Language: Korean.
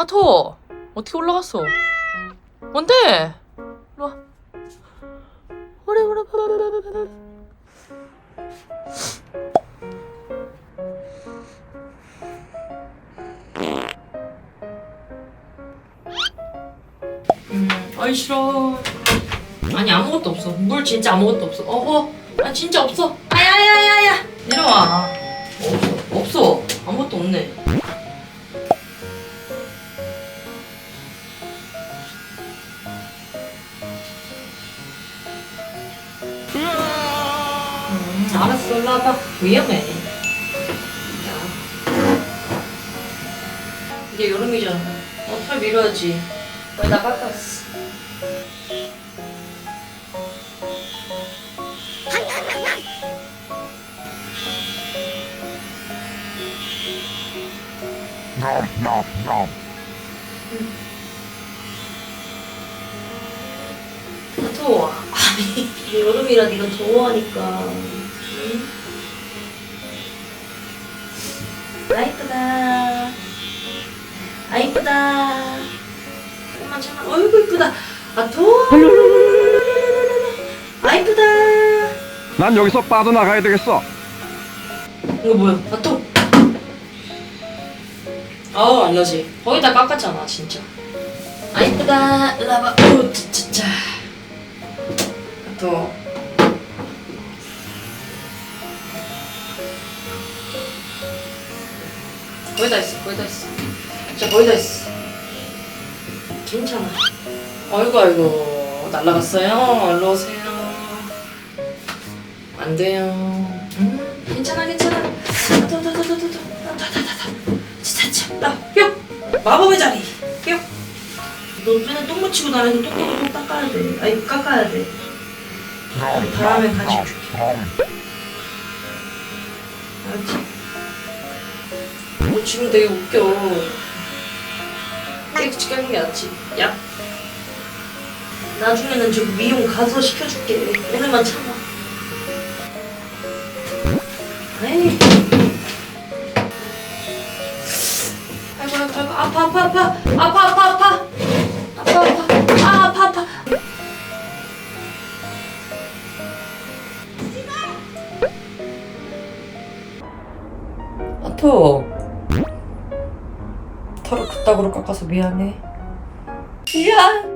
아토 어떻게 올라갔어? 뭔데? 일로 와. 오래 오래 오래 음, 아이 싫어. 아니 아무것도 없어. 물 진짜 아무것도 없어. 어허, 아 진짜 없어. 아야야야야. 내려와. 없어, 없어. 아무것도 없네. 와봐. 위험해. 야. 이제 여름이잖아. 어, 털 밀어야지. 깎았어. nom nom 아, 더워. 아니, 이게 여름이라 네가 더워하니까. 응? 아, 이쁘다. 아, 이쁘다. 잠깐만, 잠깐만. 어이구, 이쁘다. 아, 더워. 아, 이쁘다. 난 여기서 빠져나가야 되겠어 이거 뭐야? 아, 또. 아우, 알러지. 거기다 깎았잖아, 진짜. 아, 이쁘다. 일로 와봐. 오, 진짜. 아, 또. 거의 다 있어, 거의 다 있어. 진짜 거의 다 있어. 괜찮아. 아이고, 아이고. 날라갔어요. 일로 오세요. 안 돼요. 음, 괜찮아, 괜찮아. 더, 더, 더, 더, 더, 더, 더, 더, 더, 더. 진짜, 진짜. 나, 뿅! 마법의 자리. 뿅! 너 맨날 똥 묻히고 다니는 똥똥똥 닦아야 돼. 아니, 깎아야 돼. 줄게. nom 알았지? 너 지금 되게 웃겨. 깨끗이 깎는 게 낫지. 야. 나중에는 저 미용 가서 시켜줄게. 오늘만 참아. 에이. 아이고, 아이고, 아이고, 아파, 아파, 아파. 아파, 아파, 아파. 아파, 아파. 아, 아파, 아파. 아토 털을 그따구로 깎아서 미안해. 미안